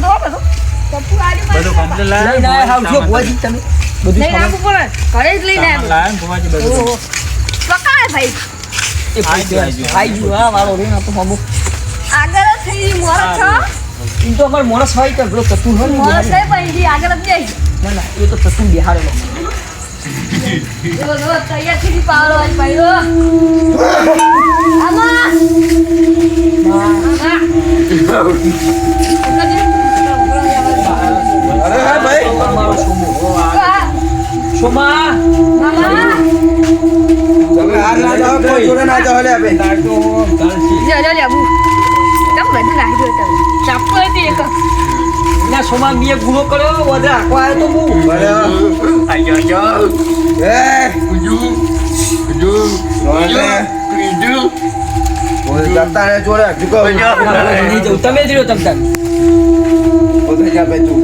લાવવાનું તો. બધું બધું complete લાયા? લઈને આયા હાવ જો ભુવાજી તમે બધું લઈને આવવું પડે. ઘરે જ લઈને આવ્યો લાયા ને ભુવાજી બધું. ઓહો. પકાવે ભાઈ. એ પૈસે આઈ ગયું, આઈ ગયું હા મારો રે તો હમું આગળ થઈ ગઈ છો ઈ તો અમાર માણસ હોય કે પેલો ચતુર હોય મોરસ બિહારી. થઈ પડી આગળ જ જઈ ના ના એ તો ચતુર બિહારેલો જો જો તૈયાર થઈ ગઈ આજ પાડ્યો. આમાં. અરે સોમા બીએ ગુનો કર્યો વધે આખો આવ્યો તો હું બરાબર એ. રોલે ઓય જતા રે જોડે હજુ કહું. નહીં જવું. તમે જ રહ્યો તમ તાર. ઓય જા ભાઈ તું.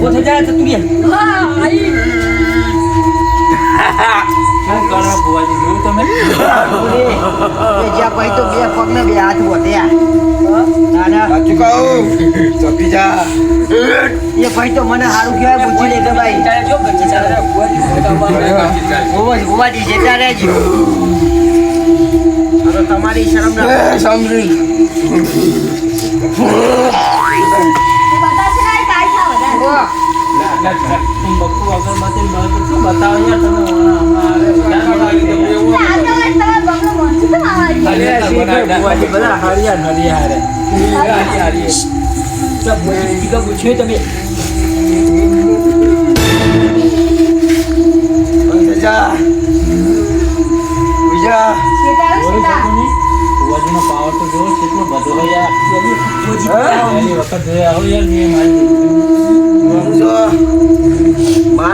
પોતે જાય તો તું ભુવાજી જોયું તમે? જ્યાં પછી તો બે પગ ને બે હાથ વધ્યા કહું. જા એ પછી તો મને સારું કહેવાય લે કે ભાઈ? જો બચ્ચી ચાલે ભુવાજી જતા રહેજો તમારી શરમ ના બતાવો યાર તમે હમણાં હમણાં ભુવાજી હારિયા હરિયા હારે પૂછ્યું તમે. ભુવાજીનો પાવર તો જોવો કેટલો બધો યાર. હા? વખત જોયા હોય યાર મેં મારી દીકરીને.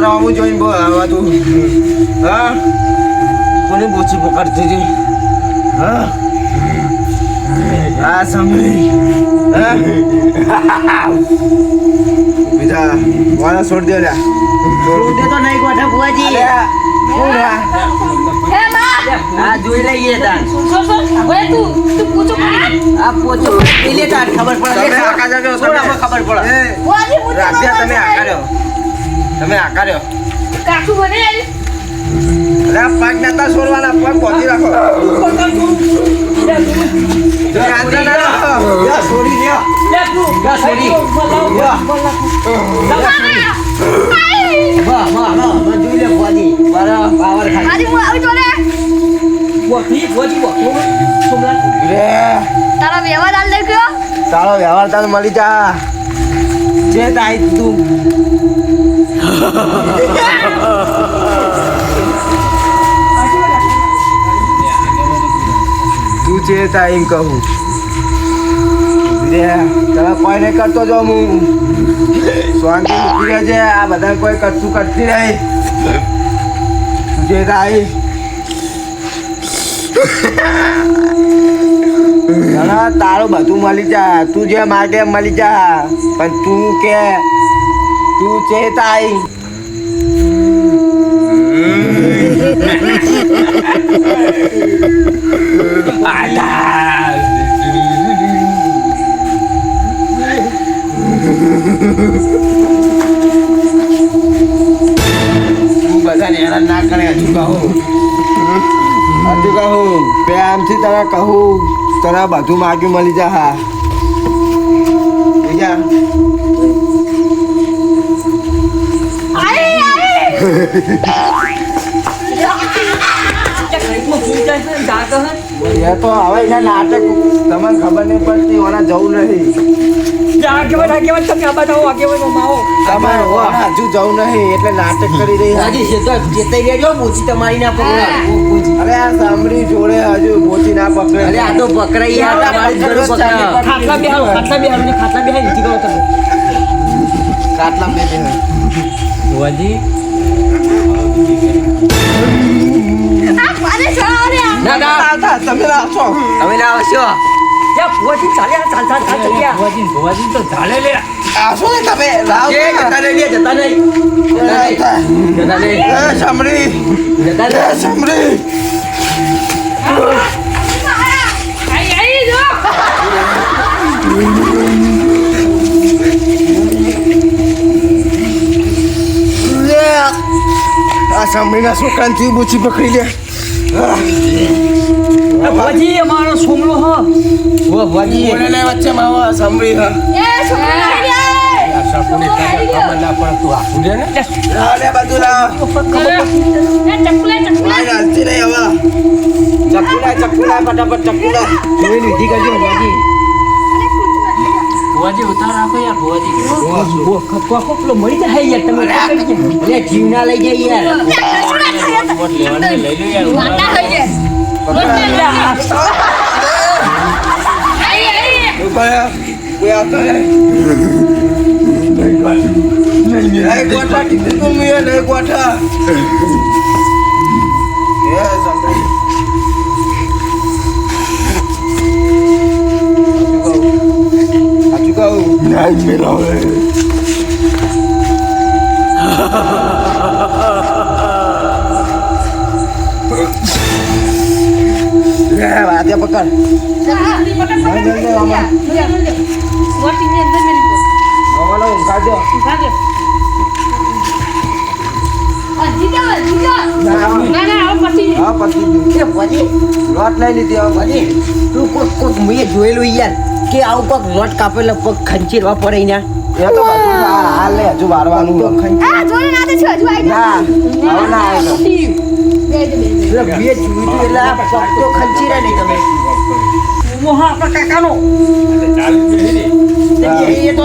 આવું જોઈને બો આવા તું હા? કોને બોચી પકડતી હતી? હા? આ હા બીજા વાળા છોડ દે લ્યા છોડે તો નહીં ગોઠા બુઆજી? હા જોઈ લઈએ તાર આ પોચો પેલે તાર ખબર પડે આકા જાજો, તમે આકા તમે આકા કાકુ બને અરે પગ નતા છોડવાના પગ પહોંચી રાખો. તારા વ્યવહાર હાલ તારો વ્યવહાર મળી જા. જે તાઈ તું. જે એમ કહું. તમે કોઈ નહીં કરતો જો હું. શાંતિ મૂકી રહેજે, આ બધા કોઈ કરતું કરતી તું જે ના તારું બધું મળી જા તું જે માગે મળી જા પણ તું કે, તું છે તાઈ બધાને હેરાન ના કરે હજુ કહું હજુ કહું પ્રેમથી તને કહું તને બધું માગ્યું મળી જા હા બીજા એ તો હવે એના નાટક તમને ખબર નહીં પડતી ઓના જવું નહીં. આગેવાન આગેવાન તમે આ બધા આગેવાનો માવો તમારે હજુ જવું નહીં એટલે નાટક કરી રહી બુઆજી છે છે તો ચેતાઈ રહેજો મોચી તમારી ના પકડો. અરે આ સાંભળી જોડે હજુ મોચી ના પકડે. અરે આ તો પકડાઈ યાર તમારી જ ઘરું ખાટલા બેહારો ખાટલા બેહારો ને ખાટલા બેહારી નીચે ગયો તમે. કાટલા બે દે તમે ના આવશો ત્યાં ભુવાજી ચાલે આ ચાલ ચાલ ચાલ ચાલ ભુવાજી ભુવાજી તો ઝાલે લે. આવશો ને તમે લાવ એ જતા નહીં જતા નહીં જતા નહીં જતા નહીં સાંભળી. જતા નહીં સાંભળી. સાંભળીના છોકરાને તી બુચી પકડી લે. ભુવાજી અમારો સોમલો હ. ઓ ભુવાજી બોલે લે વચ્ચે માવા સાંભળી હા. એ છોકરો ચકુલા ચકુલા. ફટાફટ ચક્કુલા જોઈ લીધી કરજો ભુવાજી ભુવાજી ઉતાર રાખો યાર ભુવાજી પેલો મળી જાય યાર તમે લે જીવ લઈ જાય યાર વોટ લેવાની લઈ લો યાર વાતા થઈ આવતો નહીં ગોઠા નહીં ગોઠા નહીં મેળવે. વાતે પકડ. લોટ લઈ લીધી હવે ભુવાજી તું કોક કોક મેં જોયેલું યાર. કે આવું કોક લોટ કાપેલો પગ ખંચેરવા પડે ને એ તો હાલ લે હજુ વારવાનું ના હવે ના આવે તો. એટલે બે જોયું એટલે પગ તો ખંચેરા નહીં તમે. ઓમો આપણા કાકાનો. એ તો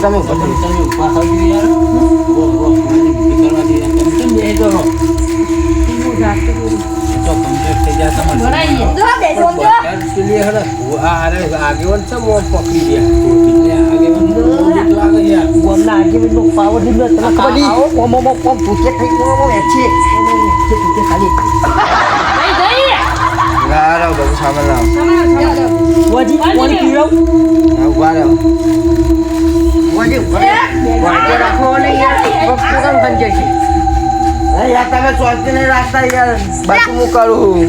તમે ઊભા થજો યાર. ઓ ભુવાજી કરવા દે તમે કેમ બેહી? તો થઈ તમારે. આ અરે આગેવાન છે મોં પકડી ગયા એટલે આગેવાન તો લાગે યાર? પાવર દીધો ખબર ભૂકે થઈ ગયો એચી લાવો, બધું સામે લાવો. રહો. વાજે વાજે રાખો ને યાર ભક્તો કામ છે એ યાર, તમે શાંતિ નહીં રાખતા યાર. બાકી હું કરું.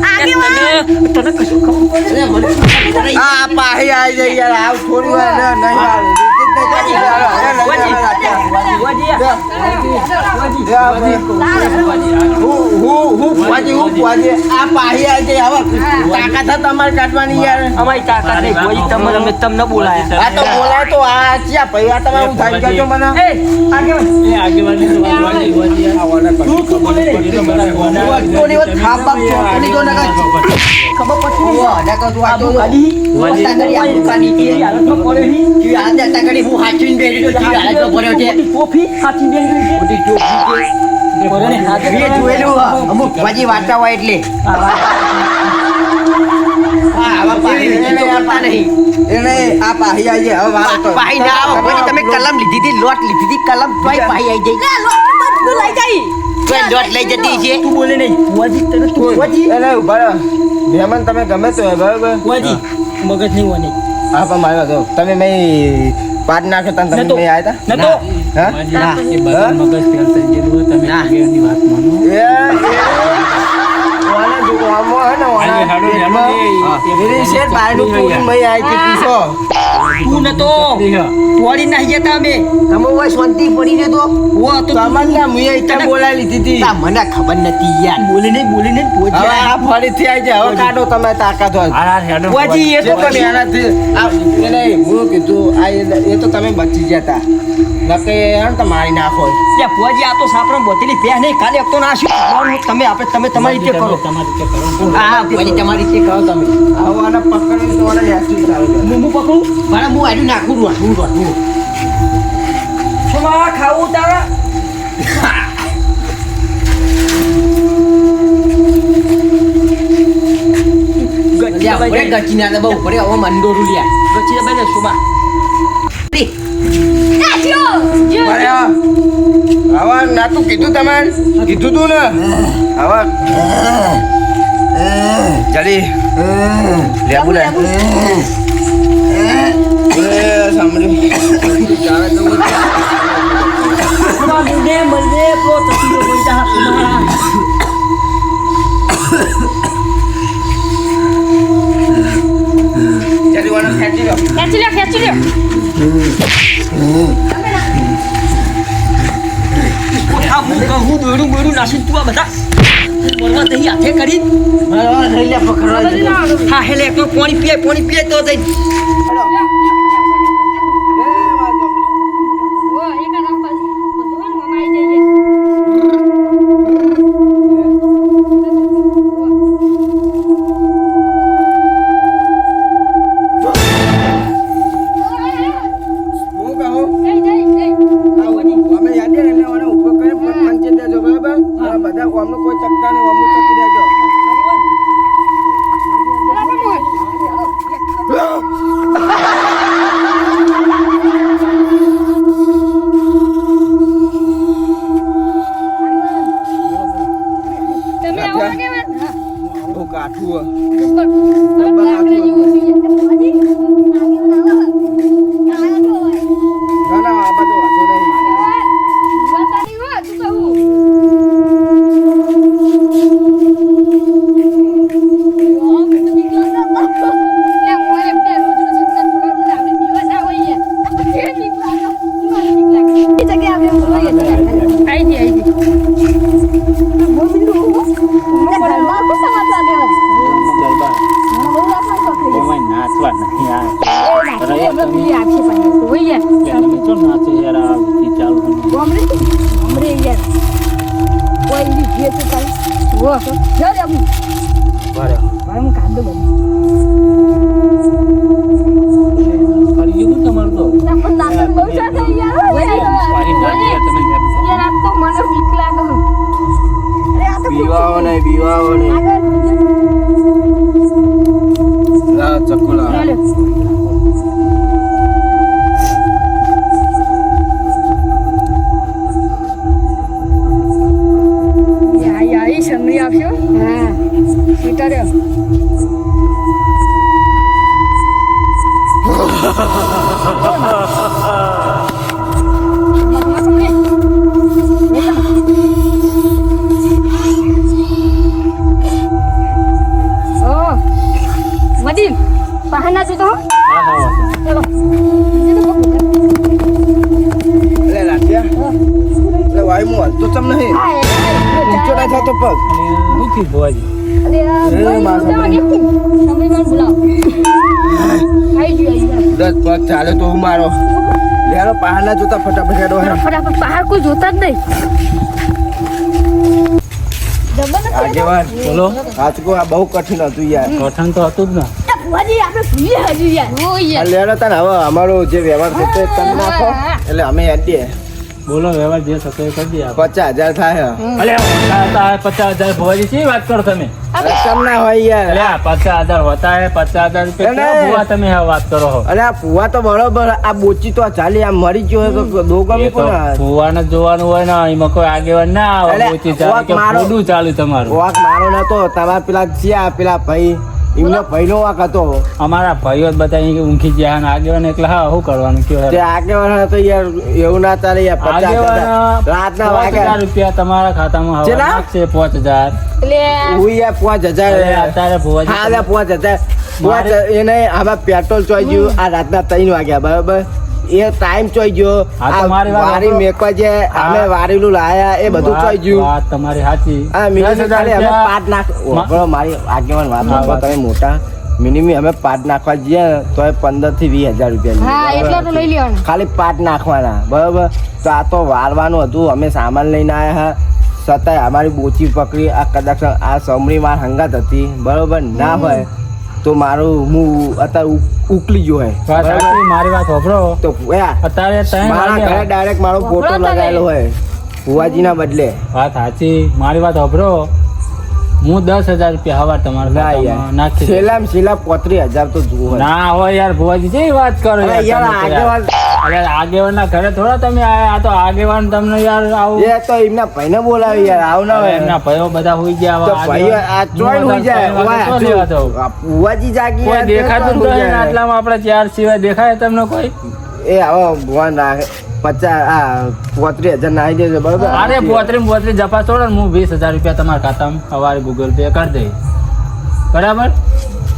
તને કશું ખબર આ પાહી આવી જાય યાર. આવ થોડી વાર નહીં આવી તમારે કાઢવાની યાર અમારી તમને બોલાયા આ તો બોલાય તો આ ચિયા ભાઈ આ તમે હું થઈ ગયો મને ખબર પડતી છે પડ્યો છી. બેઠી છે. મોટી. અમુક વાંચતા હોય એટલે. તમે કલમ લીધી હતી લોટ લીધી હતી કલમ તોય પાહી આવી જાય. લોટ લઈ જતી છે. તું બોલે નહીં. ભુવાજી તને તું ભુવાજી એને ઊભા મહેમાન તમે ગમે તો બરાબર? ભુવાજી મગજ નહીં વાની હા પણ મારો તો તમે મેં પાટ નાખ્યો તને તમે નતો. મેં આવ્યા તા? નતો. હા? એ બધા મગજ ફેલ થઈ ગયેલું તમે ના. આગેવાનની વાત માનો? એ ઓને જો આમાં હે ને આજે હાડો જાણો એ- શેઠ બહારનું પૂરી મય આવી હતી પીસો તું નતો. તોડી નાખી જતા અમે. તમે હોય શાંતિ પડી ને તો ઓ તો તમને મુએ ઈતા બોલાવી લીધી હતી. તા મને ખબર નથી યાર. બોલે નહીં બોલે નહીં હવે ભુવાજી આ ફરીથી આવી જાય. હવે કાઢો તમે તાકાત હોય. ભુવાજી એ તો તમે એનાથી આ એને હું કીધું આ એ- એ તો તમે બચી ગયા તા. નકે યાર તો મારી નાખો. ત્યાં ભુવાજી આ તો સાપરો બોતેલી બે નહીં કાલે એક તો ના શું તમે આપણે તમે તમારી રીતે કરો. તમારી રીતે કરો. હા ભુવાજી તમારી રીતે કહો તમે. હવે આને પકડીને તો આને યાદ ચાલુ કરે. હું હું પકડું? મારા હું આડું નાખું રોટું રોટું છોકરા ખાવું તારા લ્યા ઉપરે ગચી ના દબાવ ઉપરે હવે મંદોરું લ્યા ગચી દબાઈ દે શોભા અરે આ. હવે નાતું કીધું તમે કીધું તું ને હવે જલ્દી લેબુ લે નાસી તું આ બધા બોલવા દઈ હાથે કરી. હા, હેલે એકલો પાણી પીએ પાણી પીએ તો જઈ બહુ લાવ ચમ નહીં. ઊંચો ના થતો પગ. dia iya. દસ પગ ચાલે તો હું મારો. લેરો પહાડના જોતા ફટાફટ હેડો ફટાફટ બહાર કોઈ જોતા જ નહીં. આગેવાન બોલો. આજકો આ બહુ કઠિન હતું યાર. કઠણ તો હતું જ ને. ભુવાજી આપણે ભૂલીએ હજુ યાર. તને હવે અમારો જે વ્યવહાર છે તે નાખો એટલે અમે દઈએ બોલો વ્યવહાર જે થતો એ કરી દે પચાસ હજાર થાય અલે પચાસ હજાર ભવાજી શી વાત કરો તમે? રકમ ના હોય યાર. અલે પચાસ હજાર હોતા હે પચાસ હજાર રૂપિયા ભુવા તમે આ વાત કરો આ તો બરોબર આ બોચી તો ચાલી આ મરી ગયો હોય તો દો એ ગમી તો કોણ ભુવાને જોવાનું હોય ને એમાં કોઈ આગેવાન ના આવે બોચી ચાલે કે મારો. તમારું. વાક મારો નતો તમારા પેલા જ્યાં પેલા ભાઈ. એમનો ભાઈનો વાક હતો. અમારા ભાઈઓ જ બધા અહીં ઊંઘી ગયા અને આગેવાન એકલા હા શું કરવાનું કયો તે આગેવાન હતો યાર એવું ના ચાલે યાર પચાસ હજાર. આગેવાન રાતના વાગે હજાર વાગ્યા રૂપિયા તમારા ખાતામાં હવે? નાખશે પાંચ હજાર. એટલે હું યાર પાંચ હજાર અત્યારે પાંચ હજાર. એને આમાં પેટ્રોલ ચોઈ ગયું આ રાતના ત્રણ વાગ્યા બરાબર? એ ટાઈમ ચોઈ ગયો. આ મારી વારી મેકવા જે અમે હા. વારેલું લાયા એ બધું ચોઈ ગયું. વાત તમારી સાચી. આ દસ મિનિમમ ખાલી અમે પાટ નાખ ઓગળો મારી આગેવાન વાત હા, તમે મોટા. મિનિમમ અમે પાટ નાખવા જઈએ તો એ પંદરથી વીસ હજાર રૂપિયા હા લઈ લેવાનું. ખાલી પાટ નાખવાના બરાબર? તો આ તો વારવાનું હતું અમે સામાન લઈને આવ્યા હા. છતાંય અમારી બોચી પકડી આ કદાચ આ સમરી માર હંગાત હતી બરોબર? ના હોય. તો મારું હું અત્યારે ઉકલી ગયો હોય? મારી વાત સાંભળો તો અત્યારે મારા ઘરે ડાયરેક્ટ મારો ફોટો લગાવેલો હોય ભુવાજીના બદલે. વાત સાચી મારી વાત સાંભળો હું દસ હજાર રૂપિયા હવા તમારા ના ખાતામાં યાર નાખી દઉં. છેલ્લા પોત્રીસ હજાર તો જુઓ ના હોય યાર ભુવાજી જે વાત કરો યાર આગળ અરે આગેવાન ઘરે થોડા તમે આયા આ તો આગેવાન તમને યાર આવું. એ તો એમના ભાઈને બોલાવી યાર આવ ના હોય. એમના ભાઈઓ બધા હોઈ ગયા તો હવે ભાઈ આ ચોઈન હોઈ જાય. તો ભુવાજી જાગી કોઈ દેખાતું જાય. આટલામાં આપણે ચાર સિવાય દેખાય તમને કોઈ? એ આવો ભગવાન રાખે પચાસ આ પોત્રીસ હજાર નાખી દેજો બરોબર? અરે પોતરી પોતરી જપા છોડો ને હું વીસ હજાર રૂપિયા તમારા ખાતામાં સવારે ગૂગલ પે કરી દઈ બરાબર?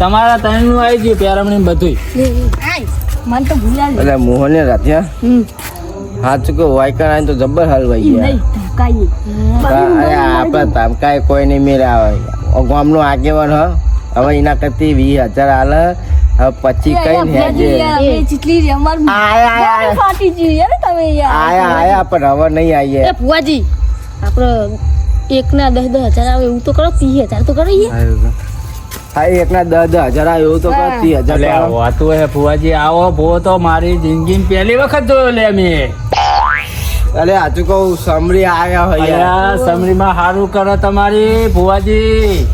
તમારા ત્રણનું આવી ગયું પેરામણી બધું મને તો ભૂલ્યા એટલે ને રાત્યા હમ. સાચું કે વાયકર આવીને તો જબ્બર હલવાઈ ગયા. અરે આપણા ધમકાય કોઈ નહીં મેળે આવે. ગામનો આગેવાન હ. હવે એના કરતી વીસ હજાર હાલ હવે પછી કઈ ને આયા આયા. ફાટી ગયું યાર તમે યાર આયા આયા પણ હવે નહીં આવીએ એ ફુવાજી આપણે એક ના દસ દસ હજાર આવે એવું તો કરો ત્રીસ હજાર તો કરીએ હા એકના દસ દસ હજાર આવે એવું તો હા. હજાર. વાતું હે ફુવાજી આવો ભૂવો તો મારી જિંદગીમાં પહેલી વખત જોયો લે મેં. અરે હાચું કહું સમરી આવ્યા હોય. માં સમરીમાં સારું કરો તમારી ભુવાજી.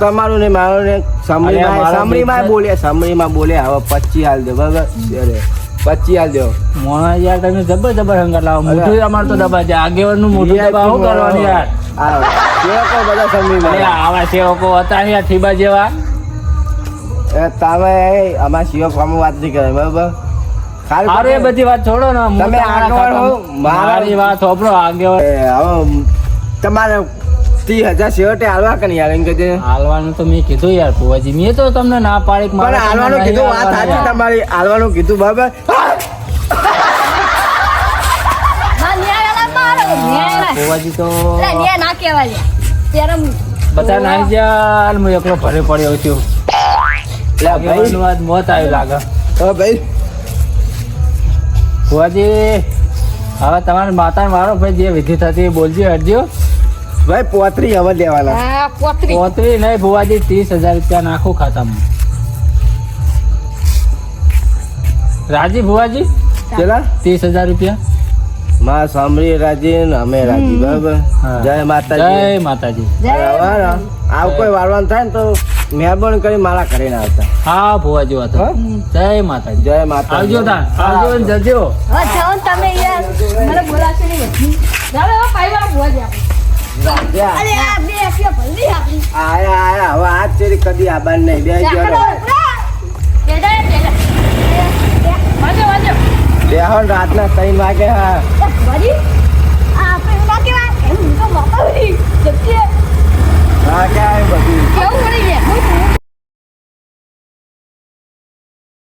તમારું ને મારું ને સમરી માં મારો સમરીમાં business- બોલે હવે પચી હાલ દો બરાબર? અરે પચી હાલ દો મોણા યાર તમે જબર જબર હંગાત લાવો. મોઢું અમાર તો દબા છે આગેવાન મોઢું VIP દબા શું કરવાનું યાર. આ બધા સમરીમાં અરે આવા સેવકો હતા યાર ઠીબા જેવા. તમે અમારા શિવ કામ વાત નહીં કરે બરાબર? અરે બધી વાત છોડો ને તમે તમારા હો, મારી વાત હોભળો આગળ હવે તમારે હજાર છેવટે હાલવા કે નહીં હાલે એમ કે હાલવાનું તો મેં કીધું યાર ભુવાજી મેં તો તમને ના પાડી પણ હાલવાનું કીધું વાત સાચી તમારી હાલવાનું કીધું બરાબર ના ન્યાય આલા મારો ન્યાય તો. ના કહેવાય ત્યારે બધા નાઈ ગયા હું એકલો ભરે પડ્યો છું. મોત આવ્યું લાગે. હવે ભાઈ. ભુવાજી હવે તમારી માતા મારો ભાઈ જે વિધિ થતી એ બોલજો હટજો ભાઈ પોતરી હવે લેવાના. પોતરી. પોતરી નહીં ભુવાજી ત્રીસ હજાર રૂપિયા નાખું ખાતામાં. રાજી ભુવાજી? ચલા? ત્રીસ હજાર રૂપિયા. માં સાંભળી રાજી ને અમે રાજી બરાબર? જય માતાજી. જય માતાજી. આવ કોઈ વાળવાનું થાય ને તો મહેરબાની કરી મારા ઘરે ના આવતા. હા ભુવાજી જેવા તો. જય માતાજી. જય માતા આવજો તા. આવજો ને જજો. જાઓ તમે યાર મને નહીં હવે પાઈવાળા અરે આ બે આપણી આયા આયા. હવે આજ ચેરી કદી આબાન નહીં. બે બેહો ને રાતના ત્રણ વાગે હા. vậy đi. À phải có cái ba kẻ mình không bỏ tới đi. Chưa? À cái em gì? Kéo nó đi nhẹ mũi